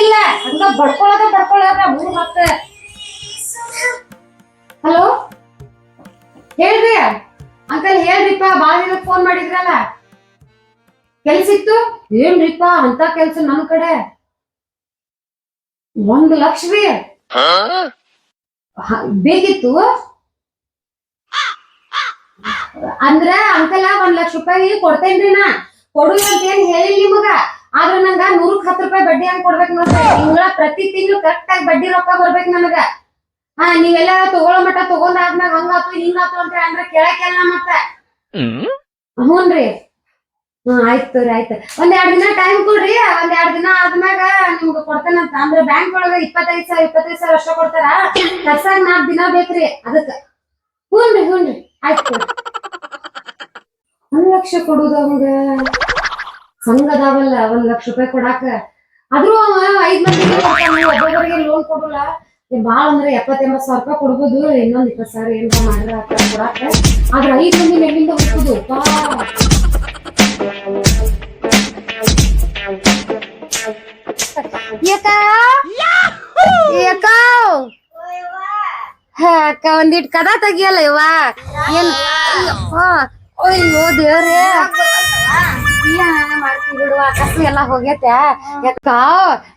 ಇಲ್ಲ. ಹಂಗ ಬಡ್ಕೊಳದ ಬಡ್ಕೊಳದ ಮೂರ್ ಮತ್ತ. ಹಲೋ ಹೇಳ್ರಿ. ಅಂಕಲ್ ಹೇಳ್ರಿಪ್ಪ, ಬಾಳ ದಿನ ಫೋನ್ ಮಾಡಿದ್ರಲ್ಲ. ಕೆಲ್ಸಿತ್ತು ಏನ್ರಿಪ್ಪ ಅಂತ ಕೆಲ್ಸ ನಮ್ ಕಡೆ. ಒಂದ್ ಲಕ್ಷ ರೀ. ಬೇಕಿತ್ತು? ಅಂದ್ರ ಅಂಕಲ್ ಒಂದ್ ಲಕ್ಷ ರೂಪಾಯಿ ಕೊಡ್ತೇನ್ರಿ ನಾ. ಕೊಡು ಅಂತ ಏನ್ ಹೇಳಿಲ್ಲ ನಿಮಗ. ಆದ್ರ ನಂಗ ನೂರಕ್ ಹತ್ತು ರೂಪಾಯಿ ಬಡ್ಡಿ ಹಂಗ್ ಕೊಡ್ಬೇಕು ನೋಡ್ರಿ. ತಿಂಗಳ ಪ್ರತಿ ತಿಂಗಳು ಕರೆಕ್ಟ್ ಆಗಿ ಬಡ್ಡಿ ರೊಕ್ಕ ಬರ್ಬೇಕು ನನಗ. ಹಾ ನೀವೆಲ್ಲ ತಗೊಳ್ಳೋ ಮಟ್ಟ ತಗೊಂಡ್ ಆದ್ಮ್ಯಾಗ ಹಂಗಾತು ಹಿಂಗಾತು ಅಂತ ಅಂದ್ರ ಕೇಳಕ್ಕೆಲ್ಲ ಮತ್ತ. ಹ್ಞೂನ್ರಿ ಹ್ಮ್ ಆಯ್ತು ರೀ ಆಯ್ತು ಒಂದ್ ಎರಡ್ ದಿನ ಟೈಮ್ ಕೊಡ್ರಿ. ಒಂದ್ ಎರಡ್ ದಿನ ಆದ್ಮ್ಯಾಗ ನಿಮ್ಗೆ ಕೊಡ್ತೇನಂತ ಅಂದ್ರ ಬ್ಯಾಂಕ್ ಒಳಗ ಇಪ್ಪತ್ತೈದ್ ಸಾವಿರ ಇಪ್ಪತ್ತೈದ್ ಸಾವಿರ ಅಷ್ಟ ಕೊಡ್ತಾರ. ಕರ್ಸಾಗ ನಾಲ್ಕ್ ದಿನ ಬೇಕ್ರಿ ಅದಕ್ಕ. ಹ್ಞೂನ್ರಿ ಹ್ಞೂನ್ರಿ ಆಯ್ತು. ಒಂದ್ ಲಕ್ಷ ಕೊಡುದ ಅವಂಗ. ಸಂಘ ಅದಾವಲ್ಲ ಒಂದ್ ಲಕ್ಷ ರೂಪಾಯಿ ಕೊಡಾಕ. ಆದ್ರೂ ಅವ ಐದ್ ಮಂದಿ ಒಬ್ಬೊಬ್ಬರಿಗೆ ಲೋನ್ ಕೊಡಲ್ಲ. ಬಾಳ ಅಂದ್ರೆ ಎಪ್ಪತ್ ಎಂಬತ್ ಸಾವಿರ ರೂಪಾಯಿ ಕೊಡ್ಬೋದು, ಇನ್ನೊಂದ್ ಇಪ್ಪತ್ ಸಾವಿರ ಏನಪ್ಪ ಮಾಡಿದ್ರ ಕೊಡಾಕ ಆದ್ರ ಐದ್ ಮಂದಿ ಎಲ್ಲಿಂದ ಹೋಗ್ಬೋದು ಒಂದಿಟ್ ಕದ ತೆಗಿಯಲ್ಲ ಇವ? ಏನ್? ಅಯ್ಯೋ ದೇವ್ರೇ. ಕಸು ಎಲ್ಲ ಹೋಗೈತೆ. ಯಾಕ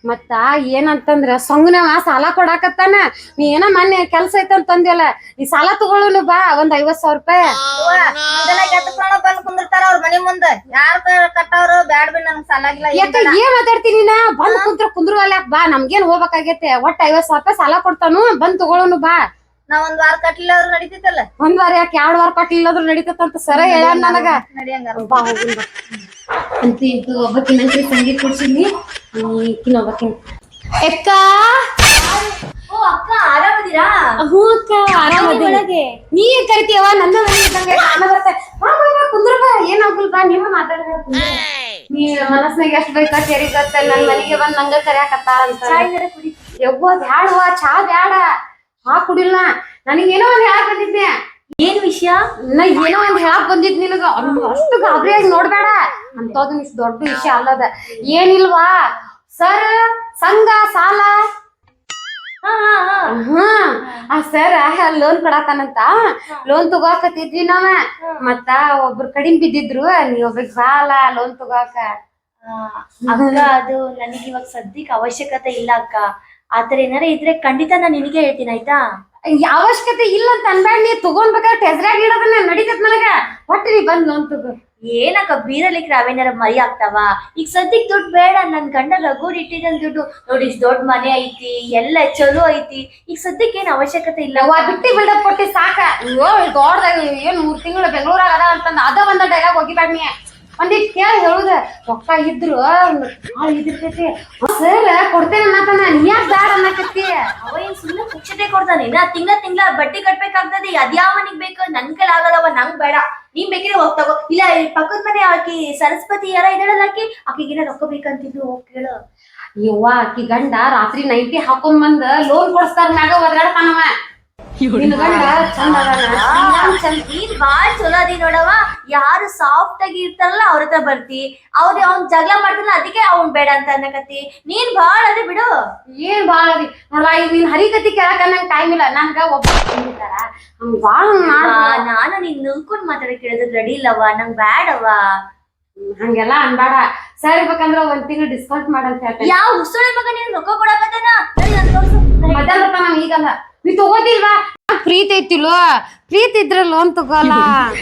ಮತ್ತ ಏನಂತಂದ್ರ ಸಂಗನವ ಸಾಲ ಕೊಡಾಕತ್ತಾನ. ನೀ ಏನ ಮೊನ್ನೆ ಕೆಲ್ಸ ಐತಂತ ತಂದ್ಯಲ್ಲ ಈ ಸಾಲ ತಗೊಳ್ಳೋನು ಬಾ ಒಂದ್ ಐವತ್ ಸಾವಿರ ರೂಪಾಯಿ. ಬಂದ್ ಕುಂದಿರ್ತಾರ ಅವ್ರ ಮನಿ ಮುಂದ. ಯಾರ್ ಕಟ್ಟವ್ರು ಬ್ಯಾಡ್ ಬಿ ನನ್ಗ್ ಸಾಲಾಗಿಲ್ಲ ಏನ್ ಯಾಕ ಏನ್ ಮಾತಾಡ್ತೀನಿ ನಾ ಬಂದ್ ಕುಂತ್ರ ಕುಂದ್ರು ಅಲ್ಲ ಬಾ ನಮ್ಗೇನ್ ಹೋಗ್ಬೇಕಾಗೈತೆ. ಒಟ್ಟ ಐವತ್ ಸಾವಿರ ರೂಪಾಯಿ ಸಾಲ ಕೊಡ್ತಾನು ಬಂದ್ ತಗೊಳ್ಳೋನು ಬಾ. ನಾ ಒಂದ್ ವಾರ ಕಟ್ಲಿಲ್ಲ ಅವ್ರು ನಡೀತಿತ್ತಲ್ಲ ಒಂದ್ ವಾರ ಯಾಕೆ? ಎರಡ್ ವಾರ ಕಟ್ಲಿಲ್ಲ ಅಂದ್ರು ನಡೀತದಂತ ಸರ ಹೇಳ ನನಗ. ನಡಿಯಂಗಾರ ಬಾ ಹೋಗುನ್ ಅಂತ ಇದು ಒಬ್ಬಕಿನ ನಂಗೆ ಸಂಗೀತ ಕೊಡ್ಸಿದ್ನಿ. ಈಕಿನ ಒಬ್ಬಕಿನ ಎಕ್ಕ? ಓ ಅಕ್ಕ ಆರಾಮದಿರಾ? ಹ್ಞೂ ಅಕ್ಕ ಆರಾಮದಿ ನೀ ಏನ್ ಕರಿತೀಯವ ನನ್ನ ಮನೆ ಇದ್ದಂಗೆ ಕಾಣ ಬರ್ತೆ ಬಾ ಬಾ ಬಾ ಕುಂದ್ರ ಬಾ ಏನಾಗಲ್ ಬಾ ನೀನು ಮಾತಾಡಿದ್ರೆ ನೀ ಮನಸ್ನಾಗ ಎಷ್ಟ್ ಬೇಕಾ ಸೇರಿ ನನ್ನ ನನ್ ಮನೆಗೆ ಬಂದ್ ನಂಗ ಕರ್ಯಾಕತ್ತಾಳ ಅಂತ. ಯವ್ವ ಬ್ಯಾಡವ ಚಾ ಬ್ಯಾಡ. ಚಾ ಕುಡಿಲ್ಲ. ನನಗೇನೋ ಒಂದ್ ಹೇಳಕ್ ಬಂದಿದ್ದೆ. ಏನ್ ವಿಷಯ? ನಾ ಏನೋ ಒಂದ್ ಹೇಳಕ್ ಬಂದಿದ್ ನಿನಗ. ಅವ್ನು ಅಷ್ಟು ಗಾಬರಿಯಾಗಿ ನೋಡ್ಬೇಡ. ಅಂತದ್ ಇಷ್ಟು ದೊಡ್ಡ ವಿಷಯ ಅಲ್ಲದ. ಏನಿಲ್ವಾ? ಸರ್ ಸಂಘ ಸಾಲ? ಹಾ ಹಾ ಹಾ. ಆ ಸರ್ ಲೋನ್ ಕೊಡತಾನಂತ ಲೋನ್ ತಗೋಕತ್ತಿದ್ವಿ ನಾವ. ಮತ್ತ ಒಬ್ರು ಕಡಿಮೆ ಬಿದ್ದಿದ್ರು. ನೀ ಒಬ್ರಿಗೆ ಸಾಲ ಲೋನ್ ತಗೋಕ. ಅಕ್ಕ ಅದು ನನಗೆ ಇವಾಗ ಸದ್ಯಕ್ಕೆ ಅವಶ್ಯಕತೆ ಇಲ್ಲ ಅಕ್ಕ. ಆತರ ಏನಾರ ಇದ್ರೆ ಖಂಡಿತ ನಾನು ನಿನಗೆ ಹೇಳ್ತೀನಿ ಆಯ್ತಾ? ಅವಶ್ಯಕತೆ ಇಲ್ಲ ಅಂತ ಅನ್ಬೇಡ ನೀ ತಗೊಂಡ್ಬೇಕಾದ್ರೆ ಟೆಸ್ರಾಗ ಇಡೋದನ್ನ ನಡೀತದ ನನಗ. ಒಟ್ಟು ನೀ ಬಂದ್ ಲೋನ್ ತಗೋ. ಏನಕ್ಕ ಬೀರಲಿಕ್ಕೆ ರಾವೇನಾರ ಮರಿ ಆಗ್ತಾವ? ಈಗ ಸದ್ಯಕ್ಕೆ ದುಡ್ಡು ಬೇಡ ನನ್ ಗಂಡ ರಘುಡ್ ಇಟ್ಟಿದ್ದಲ್ಲಿ ದುಡ್ಡು. ನೋಡಿ ಇಷ್ಟು ದೊಡ್ಡ ಮನೆ ಐತಿ ಎಲ್ಲ ಚಲೋ ಐತಿ. ಈಗ ಸದ್ಯಕ್ಕೆ ಏನು ಅವಶ್ಯಕತೆ ಇಲ್ಲ? ಅವ ಬಿಟ್ಟಿ ಬಿಲ್ಡಪ್ ಕೊಟ್ಟಿ ಸಾಕ. ಅಯ್ಯೋ ದೊಡ್ಡದಾಗ ಏನ್ ಮೂರು ತಿಂಗಳು ಬೆಂಗಳೂರಾಗ ಅದ ಅಂತಂದ ಅದ ಒಂದ ಡೈಲಾಗ್ ಹೋಗಿಬೇಡ ನೀ. ಒಂದಿಟ್ ಕೇಳಿ ಹೇಳುದ ರೊಕ್ಕ ಇದ್ರು ಭಾಳ ಇದಿರ್ತೈತಿ ಸರ್ ಕೊಡ್ತೇನೆ ಅನ್ನತಾನ ನೀ ಯಾಕೆ ಬ್ಯಾಡ ಅನ್ನಕತ್ತಿ? ಅವ ಏನ್ ಸುಮ್ಮನೆ ಪುಕ್ಷತೆ ಕೊಡ್ತಾನೆ. ನಾ ತಿಂಗಳ ತಿಂಗಳ ಬಡ್ಡಿ ಕಟ್ಬೇಕಾಗ್ತದೆ. ಅದ್ಯಾವ ಮನಿಗ್ ಬೇಕು? ನನ್ ಕೈಲಿ ಆಗಲ್ಲವ ನಂಗ್ ಬೇಡ. ನೀನ್ ಬೇಕಿದ್ರೆ ಹೋಗ್ ತಗೋ. ಇಲ್ಲ ಈ ಪಕ್ಕದ ಮನೆ ಆಕಿ ಸರಸ್ವತಿ ಯಾರ ಇದ್ದಾಳಲ್ಲ ಆಕಿ? ಆಕಿಗೆ ರೊಕ್ಕ ಬೇಕಂತಿದ್ರು ಹೋಗ್ ಕೇಳು. ಯವ್ವ ಆಕಿ ಗಂಡ ರಾತ್ರಿ ನೈಟಿ ಹಾಕೊಂಡ್ ಬಂದ ಲೋನ್ ಕೊಡಿಸ್ತಾರ ಮ್ಯಾಗ ಒದರಾಡ್ತಾನವ. ಬಾಳ್ ಚಲೋ ಅದಿ ನೋಡವ ಯಾರು ಸಾಫ್ಟ್ ಆಗಿ ಇರ್ತಾರಲ್ಲ ಅವ್ರ ಹತ್ರ ಬರ್ತಿ. ಅವ್ರ ಅವ್ನ್ ಜಗಳ ಮಾಡ್ತಾನ ಅದಕ್ಕೆ ಅವ್ನ್ ಬೇಡ ಅಂತ ಅನ್ನಕತ್ತಿ. ನೀನ್ ಬಾಳ ಅದೇ ಬಿಡು. ಏನ್ ಬಾಳ ಅದಿ? ನೋಡ್ವಾ ಈಗ ನೀನ್ ಹರಿಗತಿ ಕೇಳಕ ನಂಗೆ ಟೈಮ್ ಇಲ್ಲ. ನಂಗ ಒಬ್ಬ ಬಾಳ ನಾನು ನೀನ್ ನುಂಗ್ಕೊಂಡ್ ಮಾತಾಡಕ್ ಕೇಳಿದ್ರೆ ರೆಡಿ ಇಲ್ಲವ ನಂಗ್ ಬ್ಯಾಡವ ಹಂಗೆಲ್ಲ ಅನ್ಬೇಡ. ಸರಿ ಇರ್ಬೇಕಂದ್ರ ಒಂದ್ ತಿಂಗಳು ಡಿಸ್ಕೌಂಟ್ ಮಾಡಂತ ಹೇಳ್ತೇನೆ. ಯಾವ ಹುಸುಳೆ ಮಗ ನೀನ್ ರೊಕ್ಕ ಕೊಡಕತ್ತೇನ ನಡಿ ಈಗ ಈಗಲ್ಲ. ನೀ ತಗೋದಿಲ್ವಾ? ಪ್ರೀತಿ ಐತಿಲ್ವ? ಪ್ರೀತಿ ಇದ್ರ ಲೋನ್ ತಗೋಲ್ಲ.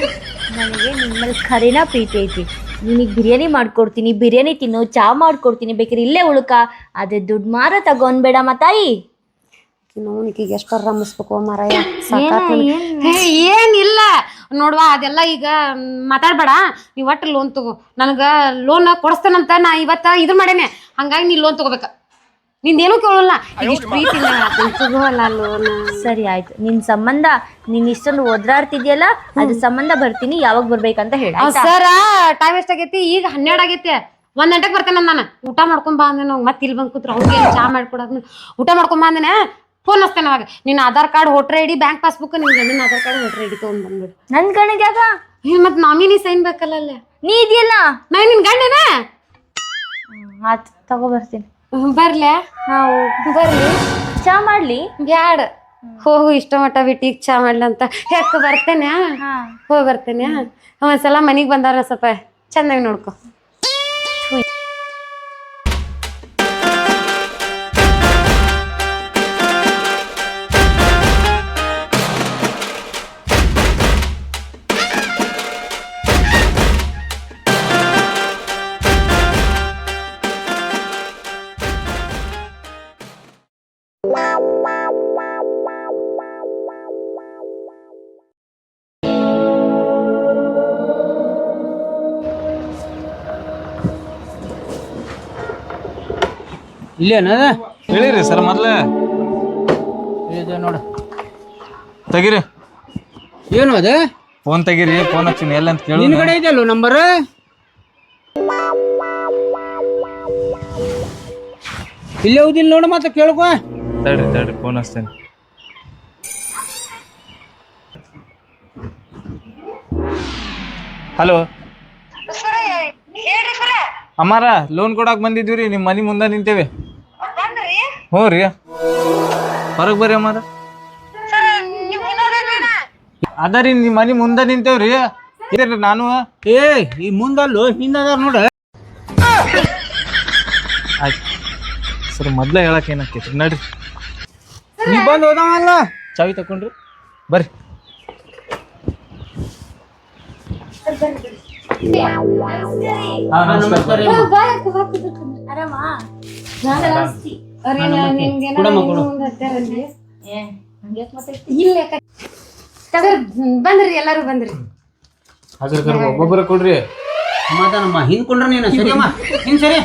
ನನಗೆ ನಿಮ್ಮಲ್ಲಿ ಖರೀನ ಪ್ರೀತಿ ಐತಿ. ನಿನಗೆ ಬಿರಿಯಾನಿ ಮಾಡ್ಕೊಡ್ತೀನಿ ಬಿರಿಯಾನಿ ತಿನ್ನು ಚಾ ಮಾಡ್ಕೊಡ್ತೀನಿ ಬೇಕಾದ್ರೆ ಇಲ್ಲೇ ಉಳುಕ. ಅದೇ ದುಡ್ಡು ಮಾರ ತಗೊಂಡ್ಬೇಡ ತಾಯಿ. ನೋನಿಗೆ ಎಷ್ಟರ ರಮಿಸ್ಬೇಕು ಮಾರಾಯ ಏನಿಲ್ಲ. ನೋಡ್ವಾ ಅದೆಲ್ಲ ಈಗ ಮಾತಾಡ್ಬೇಡ. ನೀ ಒಟ್ಟು ಲೋನ್ ತಗೋ. ನನಗ ಲೋನ್ ಕೊಡಿಸ್ತೇನಂತ ನಾ ಇವತ್ತ ಇದು ಮಾಡೇನೆ. ಹಂಗಾಗಿ ನೀ ಲೋನ್ ತಗೋಬೇಕ. ನಿಂದೇನು ಕೇಳಲ್ಲ. ಇಷ್ಟು ಪ್ರೀತಿ ನಾನ್ ಲೋನ್ ಸರಿ ಆಯ್ತು. ನಿನ್ ಸಂಬಂಧ ನೀನ್ ಇಷ್ಟೊಂದು ಒದ್ರಾಡ್ತಿದ್ಯಲ್ಲ ಅದ್ರ ಸಂಬಂಧ ಬರ್ತೀನಿ ಯಾವಾಗ ಬರ್ಬೇಕಂತ ಹೇಳ ಸರ ಟೈಮ್ ಎಷ್ಟಾಗೈತಿ ಈಗ ಹನ್ನೆರಡು ಆಗೈತೆ. ಒಂದ್ ಗಂಟೆಗೆ ಬರ್ತೇನೆ ನಾನು. ಊಟ ಮಾಡ್ಕೊಂಡ್ ಬಾ ಅಂದೆ ಮತ್ತೆ ಇಲ್ಲಿ ಬಂದ್ ಕೂತ್ರ ಅವ್ರಿಗೆ ಚಾ ಮಾಡ್ಕೊಡೋದ್ ಊಟ ಮಾಡ್ಕೊಂಡ್ ಬಾ ಅಂದೇನೆ ಫೋನ್ ಹಚ್ತೇನೆ ಅವಾಗ. ನಿನ್ನ Aadhaar card voter I D bank passbook ನಿನ್ ಗಂಡನ ಆಧಾರ್ ಕಾರ್ಡ್ ವೋಟರ್ ಐಡಿ ತಗೊಂಡ್ ಬಂದ್ಬಿಡು. ನನ್ ಕಣಿಗೆ ಯಾಕ ಏ ಮತ್ ನಾಮಿನಿ ಸೈನ್ ಬೇಕಲ್ಲ ಅಲ್ಲೇ? ನೀ ಇದೆಯಲ್ಲ? ನಾ ನಿನ್ ಗಂಡನ? ಆತ್ ತಗೋ ಬರ್ತೀನಿ. ಬರ್ಲ್ಯಾ ಹಾವು. ಬರ್ಲಿ. ಚಾ ಮಾಡ್ಲಿ? ಬ್ಯಾಡ. ಹೋಗು ಇಷ್ಟ ಮಟ್ಟ ಬಿಟ್ಟು ಈಗ ಚಾ ಮಾಡ್ಲಂತ ಯಾಕೆ ಬರ್ತೇನೆ ಹೋಗಿ ಬರ್ತೇನೆ ಒಂದ್ಸಲ ಮನೆಗೆ ಬಂದಾರ ಸ್ವಲ್ಪ ಚೆನ್ನಾಗಿ ನೋಡ್ಕೊ. ಇಲ್ಲೇನದ ಹೇಳಿರಿ ಸರ್ ಮೊದ್ಲೇ. ಇದೆ ನೋಡು. ತೆಗೀರಿ. ಏನು ಅದ? ಫೋನ್ ತೆಗೀರಿ ಫೋನ್ ಹಚ್ಚೀನಿ. ಎಲ್ಲ ಅಂತ ಕೇಳು. ನಿನ್ ಕಡೆ ಇದೆಯಲ್ಲ ನಂಬರ್? ಇಲ್ಲೇ ಹೋದಿಲ್ಲ ನೋಡು ಮತ್ತೆ ಕೇಳ್ಕೊ. ತಡ್ರಿ ತಡ್ರಿ ಫೋನ್ ಹಚ್ತೇನೆ. ಹಲೋ. ಅಮ್ಮಾರ ಲೋನ್ ಕೊಡಾಕ್ ಬಂದಿದ್ವಿ ರೀ ನಿಮ್ಮ ಮನಿ ಮುಂದೆ ನಿಂತೇವೆ. ಹ್ಞೂ ರೀ ಹೊರಗೆ ಬರ್ರಿ ಅಮ್ಮಾರ. ಅದ ರೀ ನಿಮ್ಮ ಮನೆ ಮುಂದೆ ನಿಂತೇವ್ರಿ. ಇದ್ರಿ ನಾನು? ಏ ಈ ಮುಂದಲ್ಲೋ ಹಿಂದದ ನೋಡ. ಆಯ್ತು. ಸರ್ ಮೊದ್ಲೇ ಹೇಳಕ್ ಏನಾಕೈತಿ ನಡ್ರಿ. ನೀ ಬಂದು ಹೋದವಲ್ಲ. ಚಾವಿ ತಕೊಂಡ್ರಿ ಬರ್ರಿ. ನಮಸ್ಕಾರ. ಆರಾಮಾ? ಬಂದ್ರಿ ಎಲ್ಲಾರು ಬಂದ್ರಿ. ಒಬ್ಬೊಬ್ಬರ ಕೊಡ್ರಿ. ಸಮಾಧಾನಮ್ಮ. ಹಿಂದ್ಕೊಂಡ್ರ ನೀನು. ಸರಿಯಮ್ಮ ಹಿಂದ್ ಸರಿ.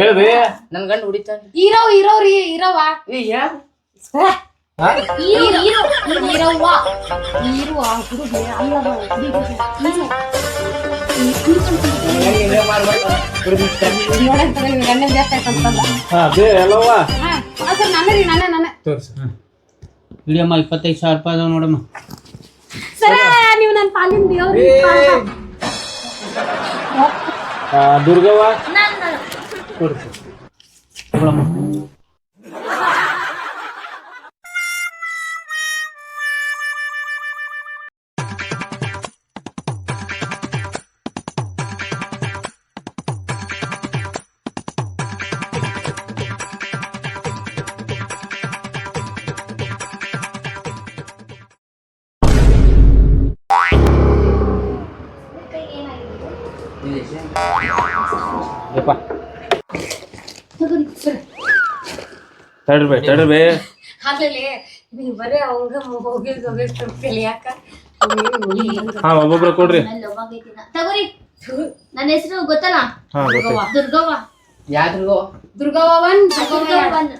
ಹೇಳ್ರಿ. ನನ್ ಗಂಡ ಹುಡಿತಾನ ಇರೋ ಇರೋರಿ ಇರವ? ಏ ತೋರ್ಸಿ. ಇಡಿಯಮ್ಮ ಇಪ್ಪತ್ತೈದು ಸಾವಿರ ರೂಪಾಯಿ ಅದಾವ ನೋಡಮ್ಮ. ಸರ ನೀವು ನನ್ನ ಪಾಲಿನ ದೇವ್ರಿ ದುರ್ಗವ್ವ? ನಾನು ತಡ್ರಿ ಬೇ ತಡ್ರಿ ಬೇ ಆಮೇಲೆ ನೀವು ಬರೀ ಅವಂಗ ಹೋಗಿ ಹೋಗಿ ಕಲಿಯಾಕ ಹಾ ಒಬ್ಬೊಬ್ರು ಕೊಡ್ರಿ. ತಗೋರಿ. ನನ್ನ ಹೆಸರು ಗೊತ್ತಲ್ಲ? ಹಾ ದುರ್ಗವ್ವ. ಯಾದ್ರಿಗೋ ದುರ್ಗವ್ವನ್ ದುರ್ಗವ್ವ ಬಂದ್.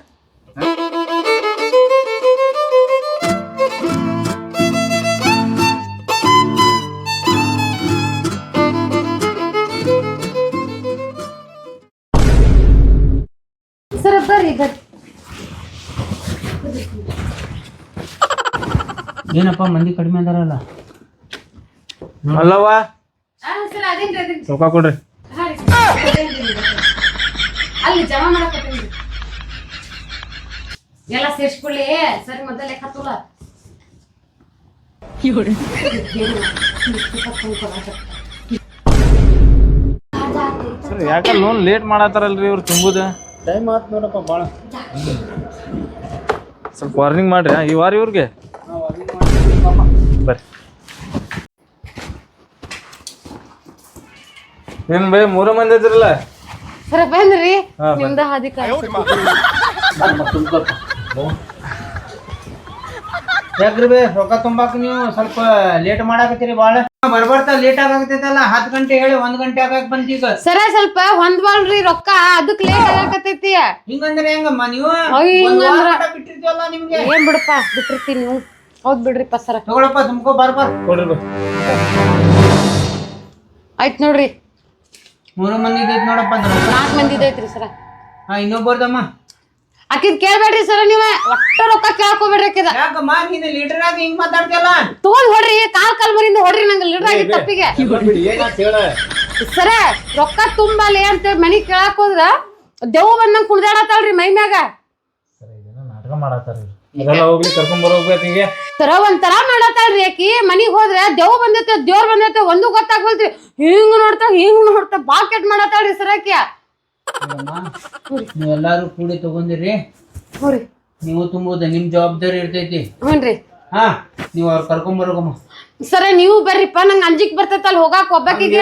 ಏನಪ್ಪ ಮಂದಿ ಕಡಿಮೆ ಅದಾರಲ್ಲ? ಅಲ್ಲವ್ವ. ರೊಕ್ಕ ಕೊಡ್ರಿ. ಅಲ್ಲಿ ಜಮಾ ಮಾಡಕತ್ತೇನ್ರಿ ಎಲ್ಲ ಸೇರ್ಸ್ಕೊಳ್ಳಿ. ಸರಿ ಮೊದಲ ಲೆಕ್ಕ ತುಲ. ಸರ್ ಯಾಕ ಲೋನ್ ಲೇಟ್ ಮಾಡತ್ತಾರಲ್ರಿ ಇವ್ರು ತುಂಬುದ? ಟೈಮ್ ಆತ್ ನೋಡಪ್ಪ ಭಾಳ ಸ್ವಲ್ಪ ವಾರ್ನಿಂಗ್ ಮಾಡ್ರಿ ಈ ವಾರ ಇವ್ರಿಗೆ? ಬರ್ರಿ. ಏನ್ ಬೇ ಮೂರ ಮಂದಿ ಇದ್ರಲ್ಲ? ಸರ ಬಂದ್ರಿ. ಹಾ, ಬಂದೆ. ನಿಮ್ದ ಹಾದಿ ಯಾಕ್ರಿ ಬೇ ರೊಕ್ಕ ತುಂಬಾಕ ನೀವು ಸ್ವಲ್ಪ ಲೇಟ್ ಮಾಡಾಕತ್ತೀರಿ ಭಾಳ ಬರ್ಬರ್ತಾ ಲೇಟ್ ಆಗಾಕತ್ತೈತಲ್ಲ ಹತ್ತು ಗಂಟೆ ಹೇಳಿ ಒಂದ್ ಗಂಟೆ ಆಗಾಕ ಬಂತ ಈಗ. ಸರ ಸ್ವಲ್ಪ ಹೊಂದ್ಬಾಳ್ರಿ ರೊಕ್ಕ ಅದಕ್ ಲೇಟ್ ಆಗಕತ್ತೈತಿ. ಹಿಂಗಂದ್ರೆ ಹೆಂಗಮ್ಮ ನೀವು? ಅಯ್ಯೋ, ಒಂದ್ ವಾರ ಹಿಂಗಂದ್ರ- ಮಟ ಬಿಟ್ಟಿರ್ತೀವಲ್ಲ ನಿಮ್ಗೆ? ಏನ್ ಬಿಡಪ್ಪ ಬಿಟ್ಟಿರ್ತೀನಿ ನೀವು. ಹೌದ್ ಬಿಡ್ರಿಪ್ಪ ಸರ. ತಗೊಳಪ್ಪ ತುಮ್ಕೋ ಬಾರ್ ಬಾರ್ ಕೊಡ್ರಿ ಬಾ. ಆಯ್ತ್ ನೋಡ್ರಿ. ಮೂರು ಮಂದಿ ಐತಿ ನೋಡಪ್ಪ ಅದ್ರ ನಾಲ್ಕ್ ಮಂದಿ ಐತ್ರಿ ಸರ. ಹಾ ಇನ್ನೊಬ್ಬರ್ದಮ್ಮ ಆಕಿದ್ ಕೇಳ್ಬೇಡ್ರಿ ಸರ್ ನೀವ. ಒಟ್ಟ ರೊಕ್ಕ ಕೇಳ್ಕೊಬೇಡ್ರಿ ಆಕಿದ. ಯಾಕಮ್ಮ ನೀನು ಲೀಡರ್ ಆಗಿ ಹಿಂಗ್ ಮಾತಾಡ್ತಿಯಲ್ಲ? ತೋಲ್ ಹೊಡ್ರಿ ಕಾಲ್ ಕಾಲ್ ಮರಿಂದ ಹೊಡ್ರಿ ನಂಗೆ ಲೀಡರ್ ಆಗಿ ತಪ್ಪಿಗೆ. ಸರ ರೊಕ್ಕ ತುಂಬಾಲೆ ಅಂತ ಮನಿ ಕೇಳಾಕ್ ಹೋದ್ರ ದೆವ್ವ ಬಂದಂಗ್ ಕುಡ್ದಾಡತ್ತಾಳ್ರಿ ಮೈ ಮ್ಯಾಗ. ನಾಟಕ ಮಾಡತ್ತಾರ್ರಿ ತರ ಹೋಗ್ಲಿ ಕರ್ಕೊಂಡ್ ಬರೋಗ್ಬೇಕು ಈಗ ಸರ ಒಂಥರ ಮಾಡತ್ತಾಳ್ರಿ ಆಕಿ. ಮನಿಗ್ ಹೋದ್ರೆ ದೇವ್ ಬಂದೈತೆ ದೇವ್ರ ಬಂದೈತೆ ಒಂದು ಗೊತ್ತಾಗ್ಬಲ್ತ್ರಿ ಹಿಂಗ್ ನೋಡ್ತಾ ಹಿಂಗ್ ನೋಡ್ತಾ ಬಾಕೆಟ್ ಮಾಡತ್ತಾಳ್ರಿ ಸರ ಆಕಿ ನೀವೆಲ್ಲಾರು ಕೂಡಿ ತಗೊಂಡಿರಿ. ಹ್ಞೂರಿ ನೀವು ತುಂಬುದ ನಿಮ್ ಜವಾಬ್ದಾರಿ ಇರ್ತೈತಿ. ಹ್ಞೂನ್ರಿ ಹಾ ನೀವು ಅವ್ರ ಕರ್ಕೊಂಡ್ ಬರೋಕಮ್ಮ ಸರ ನೀವು ಬರ್ರಿಪ್ಪ ನಂಗೆ ಅಂಜಿಕ್ ಬರ್ತೈತಲ್ಲ ಹೋಗಾಕ ಒಬ್ಬಾಕಿಗೆ.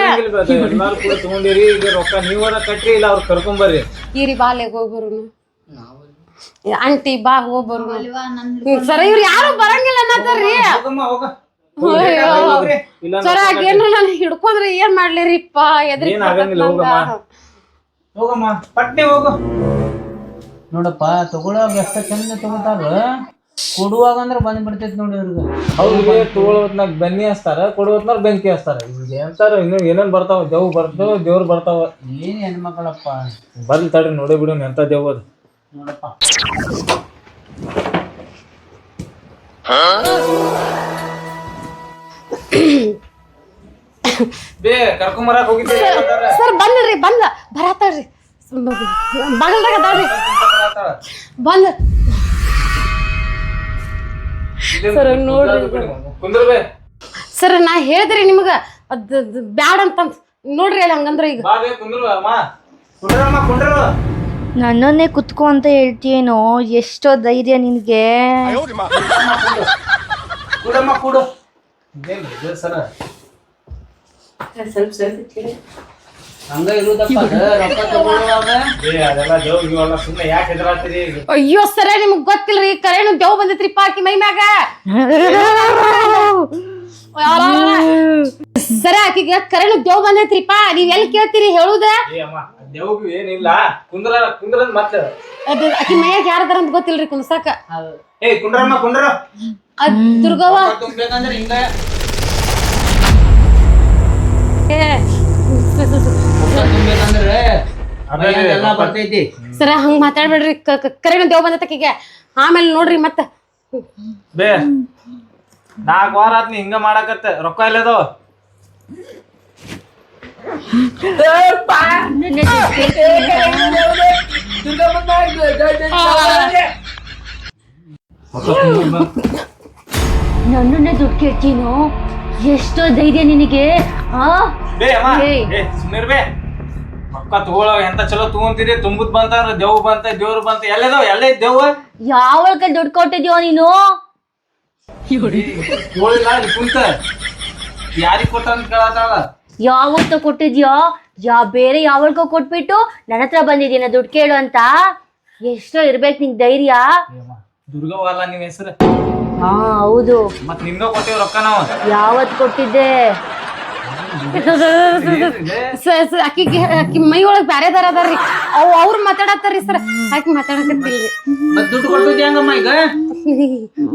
ಎಲ್ಲಾರು ಕೂಡ ತಗೊಂಡಿರಿ ಈಗ ರೊಕ್ಕ ನೀವರ ಕಟ್ರಿ ಇಲ್ಲ ಅವ್ರ ಕರ್ಕೊಂಡ್ ಬರ್ರಿ ಈರಿ ಬಾಲೆ ಹೋಗಿ ಬರೋನು ಆಂಟಿ ಬಾ ಹೋಗ್ಬರು ಸರ ಇವ್ರು ಯಾರು ಬರಂಗಿಲ್ಲ. ಇಲ್ಲ ಸರ ಏನ್ರ ನಾನು ಹಿಡ್ಕೊಂಡ್ರೆ ಏನ್ ಮಾಡ್ಲಿರಿಪ್ಪ ಎದ್ರಿ ಹೋಗಮ್ಮ. ಪಟ್ಟಿ ಪಟ್ನೆ ಹೋಗು. ನೋಡಪ್ಪ ತಗೊಳ್ಳೋ ಎಷ್ಟ ಚಂದ ತಗೋತಾರ ಕೊಡುವಾಗ ಅಂದ್ರೆ ಬಂದ್ ಬಿಡ್ತೈತಿ ನೋಡಿ ಇವ್ರಿಗೆ. ಅವ್ರಿಗೆ ತಗೊಳೋತ್ನಾಗ ಬೆನ್ನಿ ಹಚ್ತಾರ ಕೊಡುವತ್ನಾಗ ಬೆಂಕಿ ಹಚ್ತಾರ. ಈಗ ಎಂತಾರ ಇನ್ನು ಏನೇನ್ ಬರ್ತಾವ ಜವ್ ಬರ್ತಾವ ದೇವ್ರು ಬರ್ತಾವ. ಏನ್ ಹೆಣ್ಮಕ್ಳಪ್ಪ? ಬರ್ಲಿ ತಡ್ರಿ ನೋಡಿ ಬಿಡು ಎಂತ ದೇವ್ ಅದು. ನೋಡಪ್ಪ. ಬೇ ಹೋಗಿದ್ದೆ. ಸರ್ ಬಂದ್ರಿ ಬಂದ ಬರತಾಳ್ರಿ ಬಗಲ್ದಾಗ ಅದಾಳ್ರಿ. ಬಂದ ಸರ್ ನೋಡ್ರಿ ಕುಂದ್ರಬೇ ಸರ್ ನಾ ಹೇಳಿದ್ರಿ ನಿಮ್ಗ ಅದ್ ಬ್ಯಾಡ್ ಅಂತಂತ ನೋಡ್ರಿ ಅಲ್ಲಿ ಹಂಗಂದ್ರ ಈಗ. ಬಾ ಬೇ ಕುಂದ್ರ ಅಮ್ಮ. ಕುಂಡ್ರಮ್ಮ ಕುಂಡ್ರು ನನ್ನನ್ನೇ ಕುತ್ಕೋ ಅಂತ ಹೇಳ್ತೀಯೇನೋ? ಎಷ್ಟೋ ಧೈರ್ಯ ನಿನ್ಗೆ. ಕೂಡಮ್ಮ ಕೂಡು ಸರ? ಹಂಗ ಇರುದಪ್ಪ ಅದ ರೊಕ್ಕ ತಗೊಳುವಾಗ. ಏ ಅದೆಲ್ಲ ದೇವ್ ಇವೆಲ್ಲ ಸುಮ್ಮನೆ ಯಾಕೆ ಹೆದರಾತೀರಿ? ಅಯ್ಯೋ ಸರ ನಿಮ್ಗ್ ಗೊತ್ತಿಲ್ರಿ ಕರೇನು ದೇವ್ ಬಂದೈತ್ರಿ ಪಾಕಿ ಮೈ ಮ್ಯಾಗ. ಸರ ಆಕಿಗೆ ಕರೇನು ದೇವ್ ಬಂದೈತ್ರಿಪ್ಪ ನೀವ್ ಎಲ್ಲಿ ಕೇಳ್ತೀರಿ ಹೇಳುದ? ಏ ಅಮ್ಮ ದೇವ್ಗೂ ಏನಿಲ್ಲ ಕುಂದ್ರ ಕುಂದ್ರ ಮತ್ತೆ. ಅದ್ ಆಕಿ ಮೈಯಾಗ ಯಾರದಾರ ಅಂತ ಗೊತ್ತಿಲ್ರಿ ಕುನ್ಸಾಕ ಏ ಕುಂಡ್ರಮ್ಮ ಕುಂಡ್ರ ಅದ್ ದುರ್ಗವ್ವ. ಹಿಂಗ ಬರ್ತೈತಿ ಸರ ಹಂಗ ಮಾತಾಡ್ಬೇಡ್ರಿ. ಕರೆಗ ಕರೇನು ದೇವ್ ಬಂದ ಆಕಿಗೆ. ಆಮೇಲೆ ನೋಡ್ರಿ ಮತ್ತ. ಬೇ ನಾಲ್ಕು ವಾರ ಆತ್ ನೀ ಹಿಂಗ ಮಾಡಾಕತ್ತ. ರೊಕ್ಕ ಇಲ್ಲದೋ ನನ್ನನ್ನೇ ದುಡ್ಡು ಕೇಳ್ತೀನೋ? ಎಷ್ಟೋ ಧೈರ್ಯ ನಿನಗೆ ಆ? ಬೇ ಅಮ್ಮ. ಏಯ್. ಏ ಸುಮ್ಮನೆ ಬೇ. ರೊಕ್ಕ ತಗೊಳ್ಳೋ ಎಂತ ಚಲೋ ತಗೊಂತೀರಿ? ತುಂಬುದ್ ಬಂತ ದೇವ್ ಬಂತ ದೇವ್ರು ಬಂತ. ಎಲ್ಲದಾವ? ಎಲ್ಲ ದೇವ್ ಯಾವ ಕೈ ದುಡ್ಡು ಕೊಟ್ಟಿದ್ಯೋ ನೀನು? ತಗೊಳಿಲ್ಲ ಇಲ್ಲಿ ಕುಂತ. ಯಾರಿಗ್ ಕೊಟ್ಟ ಅಂತ ಕೇಳತ್ತಾಳ ಯಾವತ್ತ ಕೊಟ್ಟಿದ್ಯೋ? ಯಾ ಬೇರೆ ಯಾವಳ್ಕೋ ಕೊಟ್ಬಿಟ್ಟು ನನ್ನ ಹತ್ರ ಬಂದಿದ್ದೀನ ದುಡ್ಡು ಕೇಳು ಅಂತ. ಎಷ್ಟೋ ಇರ್ಬೇಕು ನಿಂಗೆ ಧೈರ್ಯ. ದುರ್ಗವಲ್ಲ ನಿಮ್ ಹೆಸರು? ಹಾ ಹೌದು. ಮತ್ ನಿಮ್ಗ ಕೊಟ್ಟಿವ್ ರೊಕ್ಕ ನಾವು ಯಾವತ್ ಕೊಟ್ಟಿದ್ದೆ? ಸ- ಸ- ಆಕಿಗೆ ಆಕಿ ಮೈ ಒಳಗ್ ಬ್ಯಾರೆ ತರ ಅದಾರ್ರಿ. ಅವ್ ಅವ್ರು ಮಾತಾಡತ್ತಾರ್ರಿ ಸರ್. ಆಕಿ ಮಾತಾಡಕತ್ತಿಲ್ರಿ ಮತ್ ದುಡ್ಡು ಕೊಡ್ತೈತಿ ಹಂಗಮ್ಮ ಈಗ?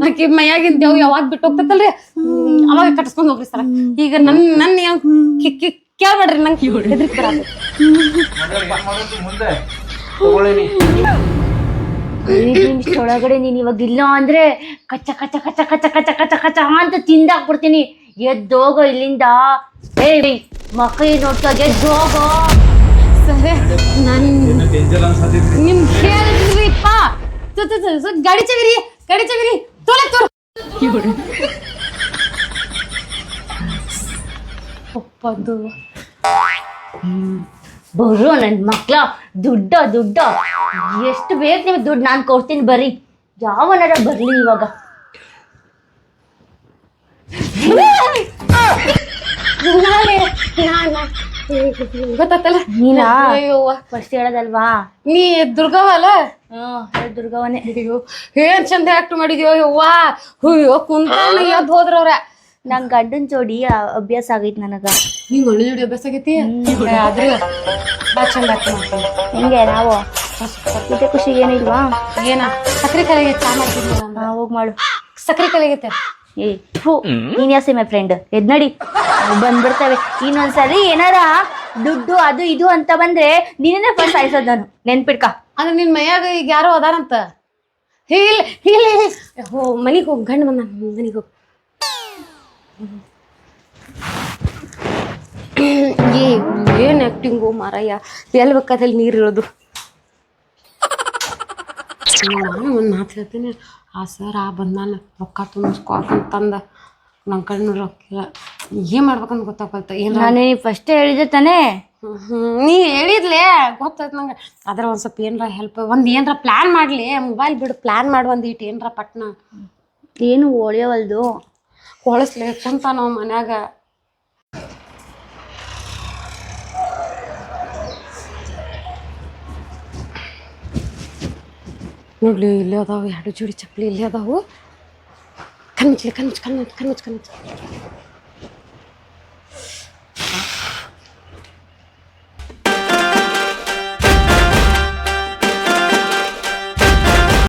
ಆಕಿ ಮೈಯಾಗಿನ್ ದೇವ್ ಯಾವಾಗ ಬಿಟ್ಟು ಹೋಗ್ತೈತಲ್ರಿ ಹ್ಮ್, ಅವಾಗ ಕಟ್ಸ್ಕೊಂಡ್ ಹೋಗ್ರಿ ಸರ್. ಈಗ ನನ್ ನನ್ ಯಾವ ಕಿ- ಕಿ- ಕೇಳ್ಬೇಡ್ರಿ ನಂಗೆ ಹೆದ್ರಿಕೆ ಸರ್ ಅದು ಮಾಡೋದು ಮುಂದೆ? ತಗೊಳ್ಳಿರಿ ಐದ್ ನಿಮಿಷದೊಳಗಡೆ ನೀನು ಇವಾಗ ಇಲ್ಲ ಅಂದ್ರೆ ಕಚ್ಚ ಕಚ್ಚ ಕಚ್ಚ ಕಚ್ಚ ಕಚ್ಚ ಕಚ್ಚ ಕಚ್ಚ ಅಂತ ತಿಂದಾಕ್ಬಿಡ್ತೀನಿ. ಎದ್ದೋಗೋ ಇಲ್ಲಿಂದ. ಏಯ್ ಮಕ್ಕ ನೋಡ್ತಾ ಎದ್ದೋಗೋ. ಸರಿ ನನ್ ನಿಮ್ ಹೇಳಿದ್ರಿಪ್ಪ ತು ತು ತು ತು, ಗಾಡಿ ಚಗರಿ ಗಾಡಿ ಚಗರಿ ತೋಲೆ ತೋರ್ ಒಪ್ಪದು ಬರೋ ನನ್ ಮಕ್ಳ ದುಡ್ಡ ದುಡ್ಡ. ಎಷ್ಟು ಬೇಕು ನಿಮಗೆ ದುಡ್ಡು ನಾನು ಕೊಡ್ತೀನಿ ಬರ್ರಿ. ಯಾವನಾರ ಬರಲಿ ಇವಾಗ. ನಾಳೆ ನಾನ. ಫಸ್ಟ್ ಹೇಳೋದಲ್ವಾ? ನೀ ದುರ್ಗವಲ್ಲ? ದುರ್ಗವನೇ. ಅಯ್ಯೋ ಏನ್ ಚಂದ ಆಕ್ಟ್ ಮಾಡಿದ್ಯೋ ಯವ್ವಾ? ಅಯ್ಯೋ ಕುಂತ ಎದ್ದು ಹೋದ್ರವ್ರ ನಂಗ್ ಗಂಡನ ಜೋಡಿ ಅಭ್ಯಾಸ ಆಗೈತ್ ನನಗ. ನಿಂಗ್ ಒಳ್ಳೆ ಜೋಡಿ ಅಭ್ಯಾಸ ಆಗೈತಿ? ಆದ್ರೆ ಚಂದ ಮಾಡ್ತೀನಿ ಹೆಂಗೆ ನಾವು? ಇದೇ ಖುಷಿ ಏನಿಲ್ವಾ ಏನ? ಸಕ್ರೆ ಕಲೆಗೆ ಚಾ ಮಾಡ್ತೀನಿ ಹಾ ಹೋಗ್ ಮಾಡು. ಸಕ್ರೆ ಕಲೆಗೆ ಏ ಥೂ ನೀನ್ ಯಾಸೆ ಮೈ ಫ್ರೆಂಡ್ ಎದ್ ನಡಿ. ಅವ್ ಬಂದ್ಬಿಡ್ತವೆ. ಇನ್ನೊಂದ್ಸರಿ ಏನಾರ ದುಡ್ಡು ಅದು ಇದು ಅಂತ ಬಂದ್ರೆ ನೀನೇ ಫಸ್ಟ್ ಸಾಯಿಸೋದ್ ನಾನು. ನೆನ್ಪಿಡ್ಕ. ಅಂದ್ರೆ ನಿನ್ ಮೈಯಾಗ ಈಗ ಯಾರೋ ಅದಾರಂತ. ಹೇ ಇಲ್ಲ ಇಲ್ಲ ಇಲ್ಲ. ಹೋ ಮನಿಗ್ ಹೋಗ್ ಗಂಡ ಬಂದ ಮನಿಗ್ ಹೋಗ್. ಏ ಏನ್ ಆ್ಯಕ್ಟಿಂಗು ಮಾರಯ್ಯ? ಎಲ್ಲಿ ಬೇಕಾದಲ್ಲಿ ನೀರು ಇರೋದು? ನಾನು ಒಂದು ಮಾತು ಹೇಳ್ತೀನಿ. ಆ ಸರ್ ಆ ಬಂದಾನ ರೊಕ್ಕ ತುಂಬಿಸ್ಕೊಕಂತಂದ ನನ್ನ ಕಣ್ಣು ರೊಕ್ಕಿಲ್ಲ ಏನ್ ಮಾಡ್ಬೇಕಂತ ಗೊತ್ತಾಗಲ್ತ ಏನ್ ನಾನೇ ಫಸ್ಟ್ ಹೇಳಿದೆ ತಾನೇ? ಹ್ಮ್, ನೀ ಹೇಳಿದ್ಲೆ? ಗೊತ್ತಾಯ್ತು ನಂಗೆ. ಆದ್ರೆ ಒಂದು ಸ್ವಲ್ಪ ಏನರ ಹೆಲ್ಪ್ ಒಂದು ಏನರ ಪ್ಲಾನ್ ಮಾಡ್ಲಿ. ಮೊಬೈಲ್ ಬಿಡು ಪ್ಲಾನ್ ಮಾಡ್ ಒಂದ್ ಇಟ್ಟು ಏನರ ಪಟ್ನ. ಏನು ಒಳ್ಳೆಯವಲ್ದು ಕೊಳಸ್ಲಿ ನಾವು ಮನ್ಯಾಗ. ನೋಡ್ಲಿ, ಇಲ್ಲೇ ಅದಾವು, ಎರಡು ಜೋಡಿ ಚಪ್ಪಲಿ ಇಲ್ಲೇ ಅದಾವು. ಕಣ್ಮುಚ್ಲಿ ಕಣ್ಮುಚ್ ಕಣ್ಮುಚ್ ಕಣ್ಮುಚ್ ಕಣ್ಮುಚ್